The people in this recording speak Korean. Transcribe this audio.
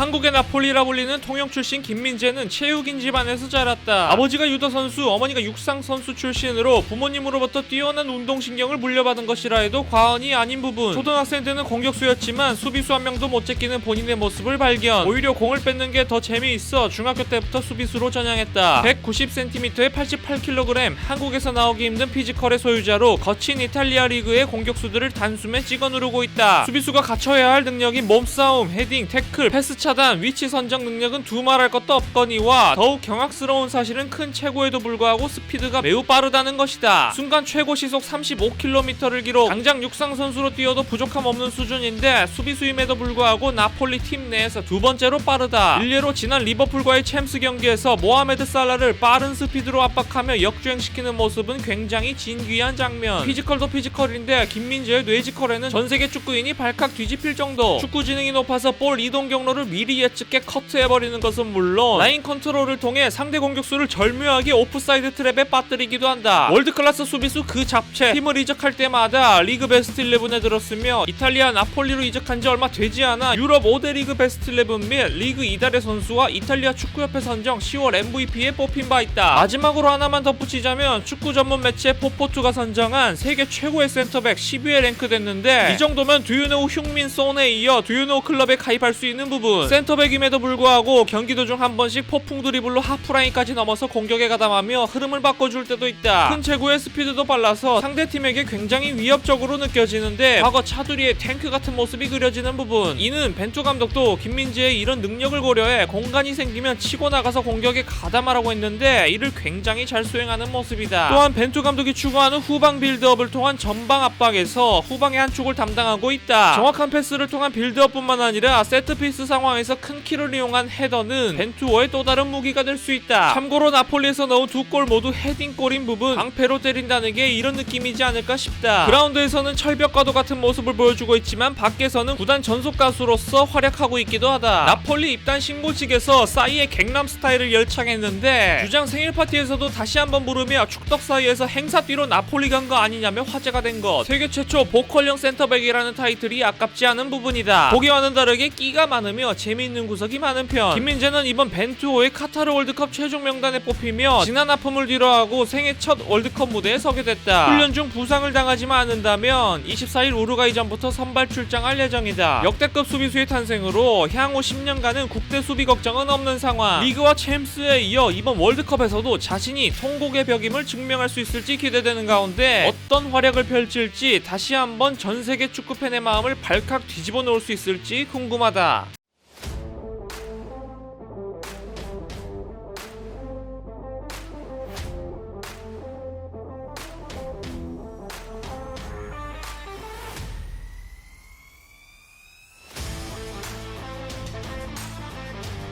한국의 나폴리라 불리는 통영 출신 김민재는 체육인 집안에서 자랐다. 아버지가 유도 선수, 어머니가 육상 선수 출신으로 부모님으로부터 뛰어난 운동신경을 물려받은 것이라 해도 과언이 아닌 부분. 초등학생 때는 공격수였지만 수비수 한 명도 못 제끼는 본인의 모습을 발견. 오히려 공을 뺏는 게 더 재미있어 중학교 때부터 수비수로 전향했다. 190cm에 88kg, 한국에서 나오기 힘든 피지컬의 소유자로 거친 이탈리아 리그의 공격수들을 단숨에 찍어 누르고 있다. 수비수가 갖춰야 할 능력인 몸싸움, 헤딩, 태클, 패스 차 단, 위치 선정 능력은 두말할 것도 없거니와 더욱 경악스러운 사실은 큰 체구에도 불구하고 스피드가 매우 빠르다는 것이다. 순간 최고 시속 35km를 기록. 당장 육상 선수로 뛰어도 부족함 없는 수준인데 수비수임에도 불구하고 나폴리 팀 내에서 두 번째로 빠르다. 일례로 지난 리버풀과의 챔스 경기에서 모하메드 살라를 빠른 스피드로 압박하며 역주행시키는 모습은 굉장히 진귀한 장면. 피지컬도 피지컬인데 김민재의 뇌지컬에는 전 세계 축구인이 발칵 뒤집힐 정도. 축구 지능이 높아서 볼 이동 경로를 미리 예측해 커트해버리는 것은 물론 라인 컨트롤을 통해 상대 공격수를 절묘하게 오프사이드 트랩에 빠뜨리기도 한다. 월드 클래스 수비수 그 잡채. 팀을 이적할 때마다 리그 베스트 11에 들었으며 이탈리아 나폴리로 이적한 지 얼마 되지 않아 유럽 5대 리그 베스트 11 및 리그 이달의 선수와 이탈리아 축구협회 선정 10월 MVP에 뽑힌 바 있다. 마지막으로 하나만 덧붙이자면 축구 전문 매체 포포투가 선정한 세계 최고의 센터백 10위에 랭크됐는데 이 정도면 두유노 흉민 손에 이어 두유노 클럽에 가입할 수 있는 부분. 센터백임에도 불구하고 경기 도 중 한 번씩 폭풍 드리블로 하프라인까지 넘어서 공격에 가담하며 흐름을 바꿔줄 때도 있다. 큰 체구의 스피드도 빨라서 상대팀에게 굉장히 위협적으로 느껴지는데 과거 차두리의 탱크 같은 모습이 그려지는 부분. 이는 벤투 감독도 김민재의 이런 능력을 고려해 공간이 생기면 치고 나가서 공격에 가담하라고 했는데 이를 굉장히 잘 수행하는 모습이다. 또한 벤투 감독이 추구하는 후방 빌드업을 통한 전방 압박에서 후방의 한 축을 담당하고 있다. 정확한 패스를 통한 빌드업뿐만 아니라 세트피스 상황 에서 큰 키를 이용한 헤더는 벤투어의 또 다른 무기가 될 수 있다. 참고로 나폴리에서 넣은 두 골 모두 헤딩골인 부분 방패로 때린다는 게 이런 느낌이지 않을까 싶다. 그라운드에서는 철벽과도 같은 모습을 보여주고 있지만 밖에서는 구단 전속 가수로서 활약하고 있기도 하다. 나폴리 입단 신고식에서 싸이의 갱남 스타일을 열창했는데 주장 생일 파티에서도 다시 한번 부르며 축덕 사이에서 행사 뛰러 나폴리 간 거 아니냐며 화제가 된 것. 세계 최초 보컬형 센터백이라는 타이틀이 아깝지 않은 부분이다. 보기와는 다르게 끼가 많으며 재미있는 구석이 많은 편. 김민재는 이번 벤투호의 카타르 월드컵 최종 명단에 뽑히며 지난 아픔을 뒤로하고 생애 첫 월드컵 무대에 서게 됐다. 훈련 중 부상을 당하지만 않는다면 24일 우루과이전부터 선발 출장할 예정이다. 역대급 수비수의 탄생으로 향후 10년간은 국대 수비 걱정은 없는 상황. 리그와 챔스에 이어 이번 월드컵에서도 자신이 통곡의 벽임을 증명할 수 있을지 기대되는 가운데 어떤 활약을 펼칠지 다시 한번 전 세계 축구 팬의 마음을 발칵 뒤집어 놓을 수 있을지 궁금하다.